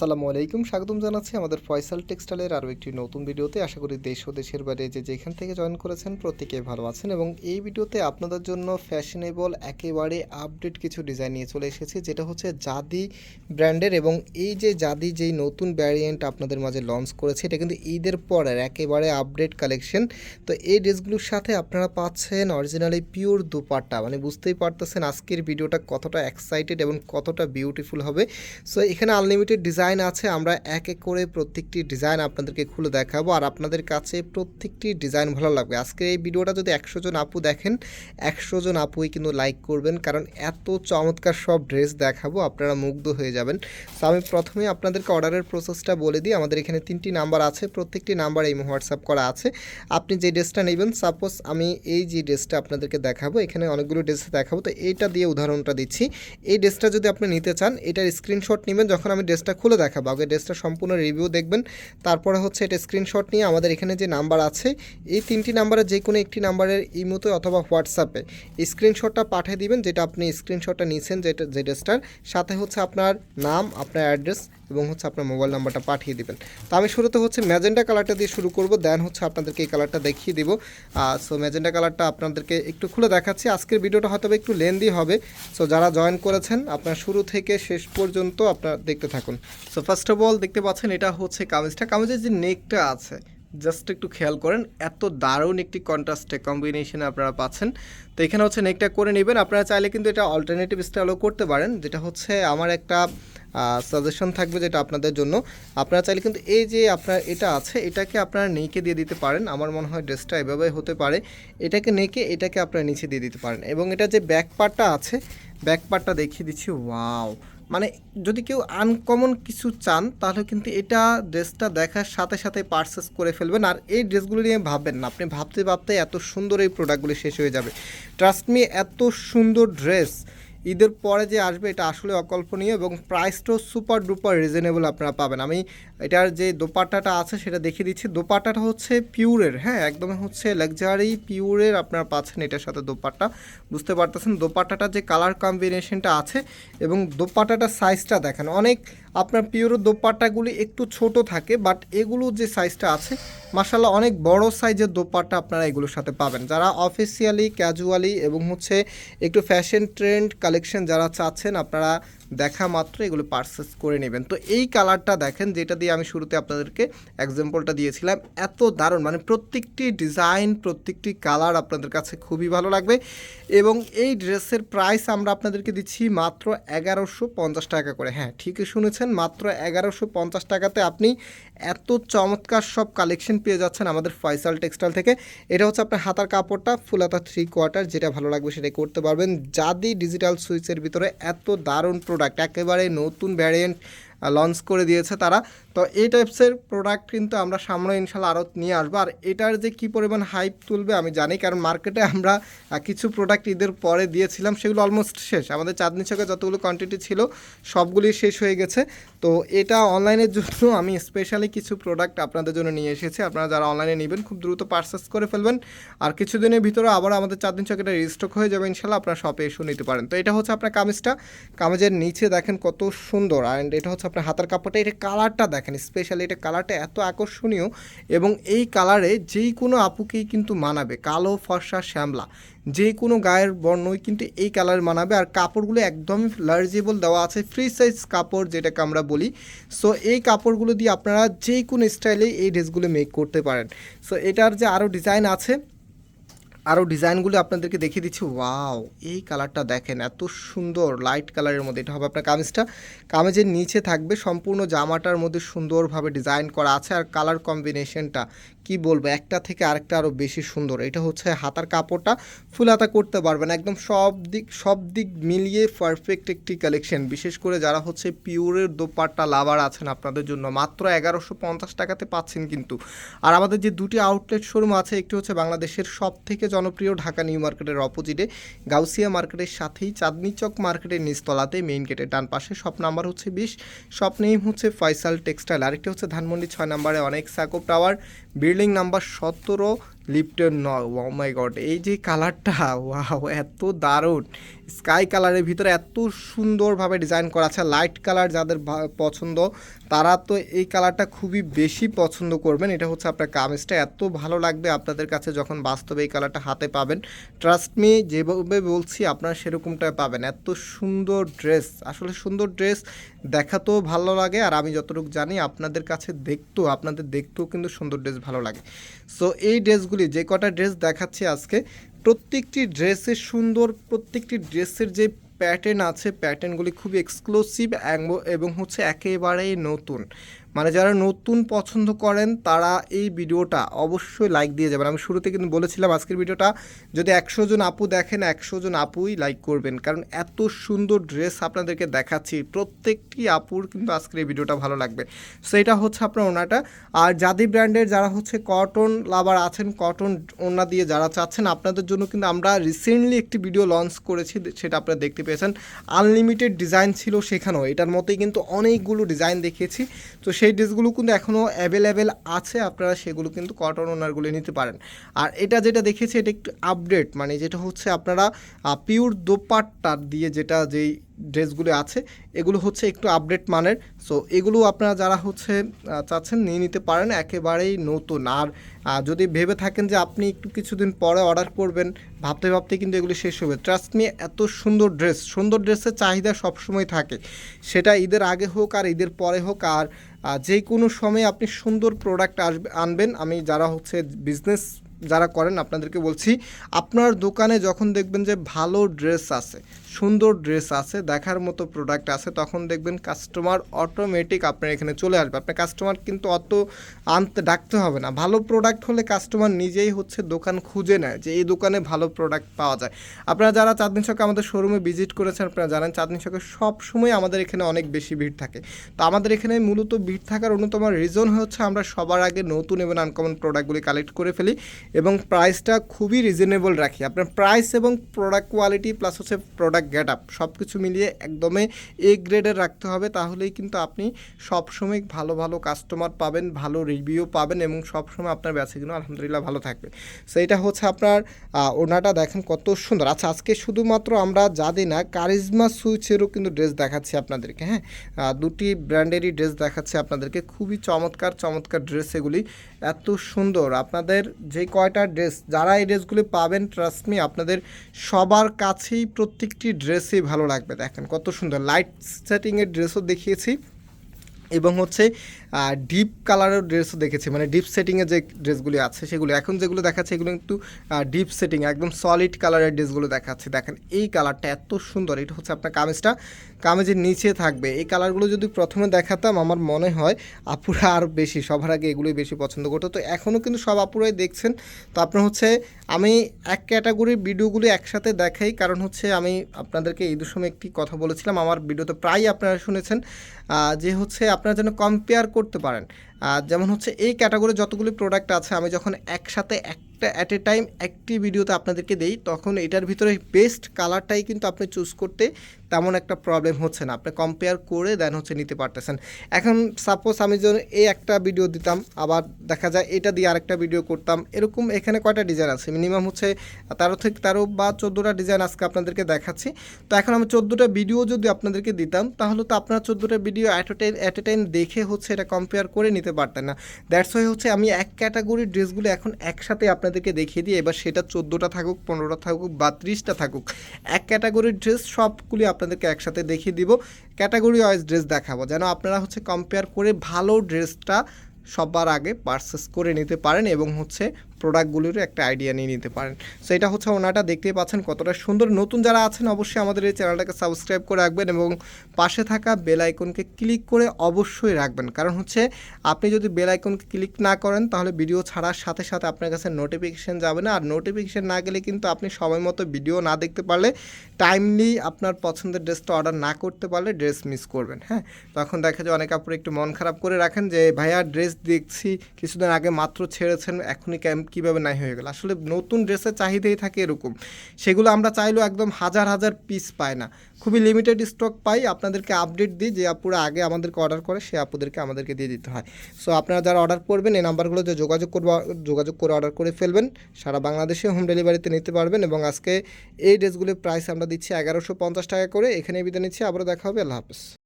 আসসালামু আলাইকুম, স্বাগতম জানাচ্ছি আমাদের ফয়সাল টেক্সটাইলের আরও একটি নতুন ভিডিওতে। আশা করি দেশ ও দেশের বাইরে যে যেখান থেকে জয়েন করেছেন প্রত্যেকে ভালো আছেন এবং এই ভিডিওতে আপনাদের জন্য ফ্যাশনেবল একেবারে আপডেট কিছু ডিজাইন নিয়ে চলে এসেছি, যেটা হচ্ছে জাদি ব্র্যান্ডের এবং এই যে জাদি যেই নতুন ভ্যারিয়েন্ট আপনাদের মাঝে লঞ্চ করেছে, এটা কিন্তু ঈদের পরের একেবারে আপডেট কালেকশন তো এই ড্রেসগুলোর সাথে আপনারা পাচ্ছেন অরিজিনালি পিওর দুপাট্টা মানে বুঝতেই পারতেছেন আজকের ভিডিওটা কতটা এক্সাইটেড এবং কতটা বিউটিফুল হবে। সো এখানে আনলিমিটেড ডিজাইন আছে, আমরা এক এক করে প্রত্যেকটি ডিজাইন আপনাদেরকে খুলে দেখাবো আর আপনাদের কাছে প্রত্যেকটি ডিজাইন ভালো লাগবে। আজকের এই ভিডিওটা যদি একশো জন আপু দেখেন, একশো জন আপুই কিন্তু লাইক করবেন কারণ এত চমৎকার সব ড্রেস দেখাবো, আপনারা মুগ্ধ হয়ে যাবেন। সো আমি প্রথমে আপনাদেরকে অর্ডারের প্রসেসটা বলে দিই, আমাদের এখানে তিনটি নাম্বার আছে, প্রত্যেকটি নাম্বার এই হোয়াটসঅ্যাপ করা আছে। আপনি যে ড্রেসটা নেবেন সাপোজ আমি এই যে ড্রেসটা আপনাদেরকে দেখাবো, এখানে অনেকগুলো ড্রেস দেখাবো, তো এইটা দিয়ে উদাহরণটা দিচ্ছি। এই ড্রেসটা যদি আপনি নিতে চান, এটার স্ক্রিনশট নেবেন, যখন আমি ড্রেসটা খুলে দেখাবো আগে ড্রেসটা সম্পূর্ণ রিভিউ দেখবেন। তারপরে হচ্ছে এটা স্ক্রিনশট নিয়ে আমাদের এখানে যে নাম্বার আছে, এই তিনটি নাম্বারে যে কোনো একটি নাম্বারের ইমোতে অথবা হোয়াটসঅ্যাপে স্ক্রিনশটটা পাঠিয়ে দিবেন, যেটা আপনি স্ক্রিনশটটা নিয়েছেন, যেটা, যে ড্রেসটার সাথে হচ্ছে আপনার নাম, আপনার অ্যাড্রেস এবং হচ্ছে আপনার মোবাইল নাম্বারটা পাঠিয়ে দেবেন। তো আমি শুরুতে হচ্ছে ম্যাজেন্ডা কালারটা দিয়ে শুরু করব, দেন হচ্ছে আপনাদেরকে এই কালারটা দেখিয়ে দিব। সো ম্যাজেন্ডা কালারটা আপনাদেরকে একটু খুলে দেখাচ্ছি। আজকের ভিডিওটা হয়তো একটু লেন্দি হবে। সো যারা জয়েন করেছেন, আপনার শুরু থেকে শেষ পর্যন্ত আপনার দেখতে থাকুন। সো ফার্স্ট অফ অল দেখতে পাচ্ছেন এটা হচ্ছে কামিজটা। কামিজের যে নেকটা আছে জাস্ট একটু খেয়াল করেন, এত দারুণ একটি কন্ট্রাস্টে কম্বিনেশনে আপনারা পাচ্ছেন। তো এখানে হচ্ছে নেকটা করে নেবেন। আপনারা চাইলে কিন্তু এটা অল্টারনেটিভ স্টাইলও করতে পারেন। যেটা হচ্ছে আমার একটা সাজেশন থাকবে যেটা আপনাদের জন্য। আপনারা চাইলে কিন্তু এই যে আপনার এটা আছে, এটাকে আপনারা নেকে দিয়ে দিতে পারেন। আমার মনে হয় ড্রেসটা এভাবে হতে পারে। এটাকে নেকে এটাকে আপনারা নিচে দিয়ে দিতে পারেন। এবং এটা যে ব্যাক পার্টটা আছে ব্যাক পার্টটা দেখিয়ে দিচ্ছি ওয়াও মানে যদি কেউ আনকমন কিছু চান, তাহলে কিন্তু এটা ড্রেসটা দেখার সাথে সাথে পারচেস করে ফেলবেন। আর এই ড্রেসগুলো নিয়ে ভাববেন না। আপনি ভাবতে ভাবতে এত সুন্দর এই প্রোডাক্টগুলি শেষ হয়ে যাবে। ট্রাস্ট মি এত সুন্দর ড্রেস ঈদের পরে যে আসবে এটা আসলে অকল্পনীয় এবং প্রাইসটাও সুপার ডুপার রিজনেবল আপনারা পাবেন। আমি এটার যে দোপাট্টাটা আছে সেটা দেখিয়ে দিচ্ছি। দোপাট্টাটা হচ্ছে পিউরের হ্যাঁ একদম হচ্ছে লাক্সারি পিউরের আপনারা পাচ্ছেন এটার সাথে দোপাট্টা। বুঝতে পারতেছেন? দোপাট্টাটার যে কালার কম্বিনেশনটা আছে এবং দোপাট্টাটার সাইজটা দেখেন, অনেক আপনার পিওর দোপাট্টাগুলি একটু ছোট থাকে বাট এগুলো যে সাইজটা আছে মাসাল্লাহ অনেক বড় সাইজের দোপাট্টা আপনারা এগুলোর সাথে পাবেন। যারা অফিসিয়ালি ক্যাজুয়ালি এবং হচ্ছে একটু ফ্যাশন ট্রেন্ড কালেকশন যারা চাচ্ছেন আপনারা দেখা মাত্র, এগুলো পারচেস করে নেবেন। তো এই কালারটা দেখেন, যেটা দিয়ে আমি শুরুতে আপনাদেরকে এক্সাম্পলটা দিয়েছিলাম, এত দারুণ। মানে প্রত্যেকটি ডিজাইন প্রত্যেকটি কালার আপনাদের কাছে খুবই ভালো লাগবে। এবং এই ড্রেসের প্রাইস আমরা আপনাদেরকে দিচ্ছি মাত্র এগারোশো পঞ্চাশ টাকা করে। হ্যাঁ ঠিকই শুনেছেন, মাত্র এগারোশো পঞ্চাশ টাকাতে আপনি এত চমৎকার সব কালেকশন পেয়ে যাচ্ছেন আমাদের ফয়সাল টেক্সটাইল থেকে। এটা হচ্ছে আপনার হাতার কাপড়টা ফুল হাতা থ্রি কোয়ার্টার যেটা ভালো লাগবে সেটাই করতে পারবেন। জাদি ডিজিটাল সুইচের ভিতরে এত দারুণ প্রোডাক্ট একেবারে নতুন ভ্যারিয়েন্ট লঞ্চ করে দিয়েছে তারা। তো এই টাইপসের প্রোডাক্ট কিন্তু আমরা সামনে ইনশাল্লাহ আরও নিয়ে আসব। আর এটার যে কী পরিমাণ হাইপ তুলবে আমি জানি, কারণ মার্কেটে আমরা কিছু প্রোডাক্ট ঈদের পরে দিয়েছিলাম, সেগুলো অলমোস্ট শেষ। আমাদের চাঁদনি চকে যতগুলো কোয়ান্টিটি ছিল, সবগুলি শেষ হয়ে গেছে। তো এটা অনলাইনের জন্য আমি স্পেশালি কিছু প্রোডাক্ট আপনাদের জন্য নিয়ে এসেছি। আপনারা যারা অনলাইনে নেবেন, খুব দ্রুত পারচেস করে ফেলবেন। আর কিছুদিনের ভিতরে আবার আমাদের চাঁদনি চক এটা রিস্টক হয়ে যাবে ইনশাল্লাহ, আপনারা শপে এসে নিতে পারেন। তো এটা হচ্ছে আপনার কামিজটা। কামিজের নিচে দেখেন কত সুন্দর অ্যান্ড এটা হচ্ছে আপনার হাতার কাপড়টা এটা কালারটা দেখেন স্পেশালি এটা কালারটা এত আকর্ষণীয় এবং এই কালারে যেই কোনো আপুকেই কিন্তু মানাবে, কালো, ফর্সা, শ্যামলা যে কোনো গায়ের বর্ণই কিন্তু এই কালার মানাবে আর কাপড়গুলো একদমই লার্জেবল দেওয়া আছে ফ্রি সাইজ কাপড় যেটাকে আমরা বলি। সো এই কাপড়গুলো দিয়ে আপনারা যে কোনো স্টাইলে এই ড্রেসগুলো মেক করতে পারেন। সো এটার যে আরও ডিজাইন আছে আরও ডিজাইনগুলো আপনাদেরকে দেখিয়ে দিচ্ছি। ওয়াও, এই কালারটা দেখেন, এত সুন্দর লাইট কালারের মধ্যে। এটা হবে আপনার কামিজটা। কামিজের নিচে থাকবে সম্পূর্ণ জামাটার মধ্যে সুন্দরভাবে ডিজাইন করা আছে আর কালার কম্বিনেশনটা। কি বলব, একটা থেকে আরেকটা আরও বেশি সুন্দর। এটা হচ্ছে হাতার কাপড়টা ফুল হাতা করতে পারবেন, একদম সব দিক সব দিক মিলিয়ে পারফেক্ট একটি কালেকশন বিশেষ করে যারা হচ্ছে পিওরের দোপাট্টা লাভার আছেন আপনাদের জন্য, মাত্র এগারোশো পঞ্চাশ টাকাতে পাচ্ছেন কিন্তু। আর আমাদের যে দুটি আউটলেট শোরুম আছে, একটি হচ্ছে বাংলাদেশের সব থেকে জনপ্রিয় ঢাকা নিউ মার্কেটের অপোজিটে গাউসিয়া মার্কেটের সাথেই চাঁদনি চক মার্কেটের নিচতলাতে মেইন গেটের ডান পাশে। শপ নাম্বার হচ্ছে বিশ শপ নেম হচ্ছে ফয়সাল টেক্সটাইল আরেকটি হচ্ছে ধানমন্ডি ছয় নাম্বারে অনেক সাকোপ টাওয়ার বিল্ডিং নাম্বার সতেরো লিপটন ন ও মাই গড এই যে কালারটা ওয়াও এত দারুণ। স্কাই কালারের ভিতরে এত সুন্দরভাবে ডিজাইন করা আছে লাইট কালার যাদের পছন্দ, তারা তো এই কালারটা খুবই বেশি পছন্দ করবেন। এটা হচ্ছে আপনার কামিজটা, এত ভালো লাগবে আপনাদের কাছে যখন বাস্তবে এই কালারটা হাতে পাবেন। ট্রাস্ট মি যেভাবে বলছি আপনারা সেরকমটা পাবেন। এত সুন্দর ড্রেস আসলে সুন্দর ড্রেস দেখাতেও ভালো লাগে আর আমি যতটুকু জানি আপনাদের কাছে দেখতেও, আপনাদের দেখতেও কিন্তু সুন্দর ড্রেস ভালো লাগে। সো এই ড্রেসগুলি, যে কটা ড্রেস দেখাচ্ছি আজকে, প্রত্যেকটি ড্রেসের সুন্দর, প্রত্যেকটি ড্রেসের যে প্যাটার্ন আছে প্যাটার্নগুলি খুবই এক্সক্লুসিভ এবং হচ্ছে একেবারেই নতুন। মানে যারা নতুন পছন্দ করেন, তারা এই ভিডিওটা অবশ্যই লাইক দিয়ে যাবেন। আমি শুরুতে কিন্তু বলেছিলাম আজকের ভিডিওটা, যদি একশো জন আপু দেখেন, একশো জন আপুই লাইক করবেন। কারণ এত সুন্দর ড্রেস আপনাদেরকে দেখাচ্ছি, প্রত্যেকটি আপুর কিন্তু আজকের এই ভিডিওটা ভালো লাগবে। সো এটা হচ্ছে আপনার ওনাটা। আর জাদি ব্র্যান্ডের যারা হচ্ছে কটন লাভার আছেন কটন ওনা দিয়ে যারা চাচ্ছেন, আপনাদের জন্য কিন্তু আমরা রিসেন্টলি একটি ভিডিও লঞ্চ করেছি, সেটা আপনারা দেখতে পেয়েছেন। আনলিমিটেড ডিজাইন ছিল সেখানেও। এটার মতোই কিন্তু অনেকগুলো ডিজাইন দেখিয়েছি। তো সেই ড্রেসগুলো কিন্তু এখনও অ্যাভেলেবেল আছে, আপনারা সেগুলো কিন্তু কটন ওনারগুলো নিতে পারেন। আর এটা যেটা দেখেছি এটা একটু আপডেট মানে যেটা হচ্ছে আপনারা পিওর দোপাট্টা দিয়ে যেটা যেই ড্রেসগুলো আছে, এগুলো হচ্ছে একটু আপডেট মানের। সো এগুলো আপনারা যারা হচ্ছে চাচ্ছেন নিয়ে নিতে পারেন, একেবারেই নতুন। আর যদি ভেবে থাকেন যে আপনি একটু কিছুদিন পরে অর্ডার করবেন, ভাবতে ভাবতে কিন্তু এগুলো শেষ হবে। ট্রাস্ট মি এত সুন্দর ড্রেস সুন্দর ড্রেসের চাহিদা সবসময় থাকে। সেটা ঈদের আগে হোক আর ঈদের পরে হোক, আর যে কোনো সময় আপনি সুন্দর প্রোডাক্ট আসবে, আনবেন। আমি যারা হচ্ছে বিজনেস যারা করেন, আপনাদেরকে বলছি, আপনার দোকানে যখন দেখবেন যে ভালো ড্রেস আছে, সুন্দর ড্রেস আছে, দেখার মতো প্রোডাক্ট আছে, তখন দেখবেন কাস্টমার অটোমেটিক আপনার এখানে চলে আসবে। আপনার কাস্টমার কিন্তু অত আনতে, ডাকতে হবে না। ভালো প্রোডাক্ট হলে কাস্টমার নিজেই হচ্ছে দোকান খুঁজে নেয় যে এই দোকানে ভালো প্রোডাক্ট পাওয়া যায়। আপনারা যারা চাঁদনি চকে আমাদের শোরুমে ভিজিট করেছেন, আপনারা জানেন চাঁদনি চকে সব সময় আমাদের এখানে অনেক বেশি ভিড় থাকে। তো আমাদের এখানে মূলত ভিড় থাকার অন্যতম রিজন হচ্ছে আমরা সবার আগে নতুন এবং আনকমন প্রোডাক্টগুলি কালেক্ট করে ফেলি। এবং প্রাইসটা খুবই রিজনেবল রাখি। আপনার প্রাইস এবং প্রোডাক্ট কোয়ালিটি প্লাস হচ্ছে প্রোডাক্ট গেট আপ সব কিছু মিলিয়ে একদমই এ গ্রেডের রাখতে হবে, তাহলেই কিন্তু আপনি সবসময় ভালো ভালো কাস্টমার পাবেন, ভালো রিভিউ পাবেন এবং সবসময় আপনার বেচাকিনো আলহামদুলিল্লাহ ভালো থাকবে। সো এটা হচ্ছে আপনার ওনাটা দেখেন কত সুন্দর। আচ্ছা আজকে শুধুমাত্র আমরা জানি না কারিজমা সুইচেরও কিন্তু ড্রেস দেখাচ্ছি আপনাদেরকে হ্যাঁ? দুটি ব্র্যান্ডেরই ড্রেস দেখাচ্ছি আপনাদেরকে। খুবই চমৎকার চমৎকার ড্রেস এগুলি। এত সুন্দর। আপনাদের যে কয়টা ড্রেস, যারা এই ড্রেসগুলি পাবেন ট্রাস্ট মি আপনাদের সবার কাছেই প্রত্যেকটি ড্রেসই ভালো লাগবে। দেখেন কত সুন্দর লাইট সেটিংয়ের ড্রেসও দেখিয়েছি এবং হচ্ছে ডিপ কালারের ড্রেসও দেখেছি। মানে ডিপ সেটিংয়ে যে ড্রেসগুলি আছে, সেগুলো এখন যেগুলো দেখাচ্ছে, এগুলো একটু ডিপ সেটিং একদম সলিড কালারের ড্রেসগুলো দেখাচ্ছে। দেখেন এই কালারটা এত সুন্দর, এটা হচ্ছে আপনার কামিজটা। কামিজের নিচে থাকবে। এই কালারগুলো যদি প্রথমে দেখাতাম, আমার মনে হয় আপুরা আর বেশি, সবার আগে এগুলোই বেশি পছন্দ করতো। তো এখনও কিন্তু সব আপুরাই দেখছেন। তো আপনার হচ্ছে, আমি এক ক্যাটাগরির ভিডিওগুলি একসাথে দেখাই, কারণ হচ্ছে আমি আপনাদেরকে এই সময় একটি কথা বলেছিলাম, আমার ভিডিওতে প্রায় আপনারা শুনেছেন যে হচ্ছে আপনারা যেন কম্পেয়ার করতে পারেন। যেমন হচ্ছে এই ক্যাটাগরি যতগুলি প্রোডাক্ট আছে, আমি যখন একসাথে একটা অ্যাট এ টাইম একটি ভিডিওতে আপনাদেরকে দেই, তখন এটার ভিতরে বেস্ট কালারটাই কিন্তু আপনি চুজ করতে তেমন একটা প্রবলেম হচ্ছে না। আপনি কম্পেয়ার করে দেন হচ্ছে নিতে পারতেছেন। এখন সাপোজ আমি যখন এই একটা ভিডিও দিতাম, আবার দেখা যায় এটা দিয়ে আরেকটা ভিডিও করতাম, এরকম এখানে কয়টা ডিজাইন আছে? মিনিমাম হচ্ছে তেরো থেকে তেরো বা চোদ্দোটা ডিজাইন আজকে আপনাদেরকে দেখাচ্ছি। তো এখন আমি চোদ্দোটা ভিডিও যদি আপনাদেরকে দিতাম, তাহলে তো আপনারা চোদ্দোটা video at time at a time দেখে হচ্ছে এটা কম্পেয়ার করে নিতে পারতেন না। দ্যাটস ওয়াই হচ্ছে আমি এক ক্যাটাগরির ড্রেসগুলো এখন একসাথে আপনাদেরকে দেখিয়ে দিই। এবার সেটা চোদ্দোটা থাকুক, পনেরোটা থাকুক বা ত্রিশটা থাকুক। এক ক্যাটাগরির ড্রেস সবগুলি আপনাদেরকে একসাথে দেখিয়ে দিব। ক্যাটাগরি ওয়াইজ ড্রেস দেখাবো। যেন আপনারা হচ্ছে কম্পেয়ার করে ভালো ড্রেসটা সবার আগে পারচেস করে নিতে পারেন এবং হচ্ছে প্রোডাক্টগুলিরও একটা আইডিয়া নিয়ে নিতে পারেন। সো এটা হচ্ছে ওনাটা, দেখতেই পাচ্ছেন কতটা সুন্দর। নতুন যারা আছেন, অবশ্যই আমাদের এই চ্যানেলটাকে সাবস্ক্রাইব করে রাখবেন এবং পাশে থাকা বেল আইকনকে ক্লিক করে অবশ্যই রাখবেন। কারণ হচ্ছে, আপনি যদি বেল আইকনকে ক্লিক না করেন, তাহলে ভিডিও ছাড়ার সাথে সাথে আপনার কাছে নোটিফিকেশান যাবে না। আর নোটিফিকেশান না গেলে কিন্তু আপনি সময় মতো ভিডিও না দেখতে পারলে টাইমলি আপনার পছন্দের ড্রেসটা অর্ডার না করতে পারলে ড্রেস মিস করবেন হ্যাঁ? তখন দেখা যায়, অনেক কাপড় একটু মন খারাপ করে রাখেন যে, ভাইয়া ড্রেস দেখছি, কিছুদিন আগে মাত্র ছেড়েছেন, এখনই কেম- কীভাবে নাই হয়ে গেল? আসলে নতুন ড্রেসের চাহিদাই থাকে এরকম। সেগুলো আমরা চাইলেও একদম হাজার হাজার পিস পাই না। খুবই লিমিটেড স্টক পাই। আপনাদেরকে আপডেট দিই যে আপুরা আগে আমাদেরকে অর্ডার করে, সে আপুদেরকে আমাদেরকে দিয়ে দিতে হয়। সো আপনারা যারা অর্ডার করবেন, এই নাম্বারগুলোতে যোগাযোগ করব, যোগাযোগ করে অর্ডার করে ফেলবেন। সারা বাংলাদেশে হোম ডেলিভারিতে নিতে পারবেন এবং আজকে এই ড্রেসগুলির প্রাইস আমরা দিচ্ছি এগারোশো পঞ্চাশ টাকা করে। এখানে বিদায় নিচ্ছি। আবারও দেখা হবে। আল্লাহ হাফেজ।